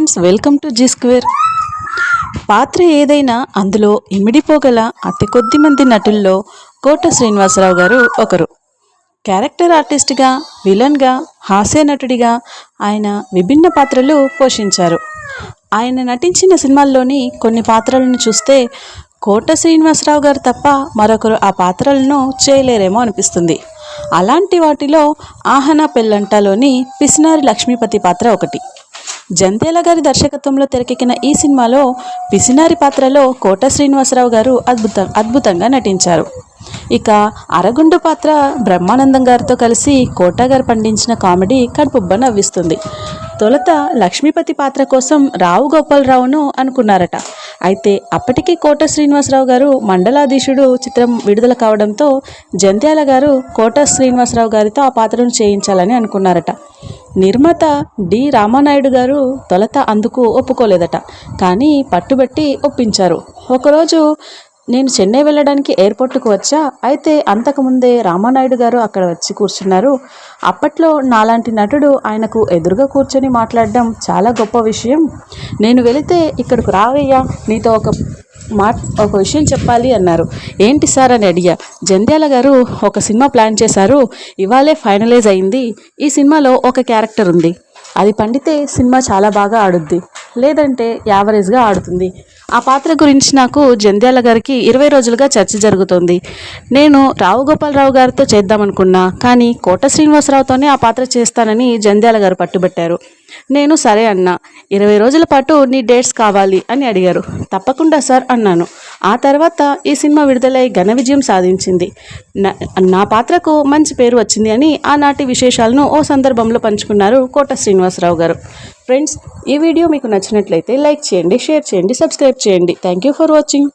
Friends welcome to G square. పాత్ర ఏదైనా అందులో ఇమిడిపోగల అతి కొద్ది మంది నటుల్లో కోట శ్రీనివాసరావు గారు ఒకరు. క్యారెక్టర్ ఆర్టిస్ట్గా విలన్గా హాస్య నటుడిగా ఆయన విభిన్న పాత్రలు పోషించారు. ఆయన నటించిన సినిమాల్లోని కొన్ని పాత్రలను చూస్తే కోట శ్రీనివాసరావు గారు తప్ప మరొకరు ఆ పాత్రలను చేయలేరేమో అనిపిస్తుంది. అలాంటి వాటిలో ఆహన పెళ్ళంటలోని పిసినారి లక్ష్మీపతి పాత్ర ఒకటి. జంధ్యాల గారి దర్శకత్వంలో తెరకెక్కిన ఈ సినిమాలో పిసినారి పాత్రలో కోట శ్రీనివాసరావు గారు అద్భుత అద్భుతంగా నటించారు. ఇక అరగుండు పాత్ర బ్రహ్మానందం గారితో కలిసి కోట గారు పండించిన కామెడీ కడుపుబ్బ నవ్విస్తుంది. తొలుత లక్ష్మీపతి పాత్ర కోసం రావు గోపాలరావును అనుకున్నారట. అయితే అప్పటికి కోట శ్రీనివాసరావు గారు మండలాధీశుడు చిత్రం విడుదల కావడంతో జంధ్యాల గారు కోట శ్రీనివాసరావు గారితో ఆ పాత్రను చేయించాలని అనుకున్నారట. నిర్మాత డి రామానాయుడు గారు తొలత అందుకు ఒప్పుకోలేదట. కానీ పట్టుబట్టి ఒప్పించారు. ఒకరోజు నేను చెన్నై వెళ్ళడానికి ఎయిర్పోర్ట్కు వచ్చా. అయితే అంతకుముందే రామానాయుడు గారు అక్కడ వచ్చి కూర్చున్నారు. అప్పట్లో నాలాంటి నటుడు ఆయనకు ఎదురుగా కూర్చొని మాట్లాడడం చాలా గొప్ప విషయం. నేను వెళితే ఇక్కడికి రావయ్యా. నీతో ఒక మా ఒక విషయం చెప్పాలి అన్నారు. ఏంటి సార్ అని అడిగా. జంధ్యాల గారు ఒక సినిమా ప్లాన్ చేశారు. ఇవాళే ఫైనలైజ్ అయింది. ఈ సినిమాలో ఒక క్యారెక్టర్ ఉంది. అది పండితే సినిమా చాలా బాగా ఆడుద్ది. లేదంటే యావరేజ్గా ఆడుతుంది. ఆ పాత్ర గురించి నాకు జంధ్యాల గారికి ఇరవై రోజులుగా చర్చ జరుగుతుంది. నేను రావు గోపాలరావు గారితో చేద్దామనుకున్నా కానీ కోట శ్రీనివాసరావుతోనే ఆ పాత్ర చేస్తానని జంధ్యాల గారు పట్టుబట్టారు. నేను సరే అన్నా ఇరవై రోజుల పాటు నీ డేట్స్ కావాలి అని అడిగారు. తప్పకుండా సార్ అన్నాను. ఆ తర్వాత ఈ సినిమా విడుదలై ఘన విజయం సాధించింది. నా- నా పాత్రకు మంచి పేరు వచ్చింది అని ఆనాటి విశేషాలను ఓ సందర్భంలో పంచుకున్నారు కోట శ్రీనివాసరావు గారు. ఫ్రెండ్స్ ఈ వీడియో మీకు నచ్చినట్లయితే లైక్ చేయండి షేర్ చేయండి సబ్స్క్రైబ్ చేయండి. Thank you for watching.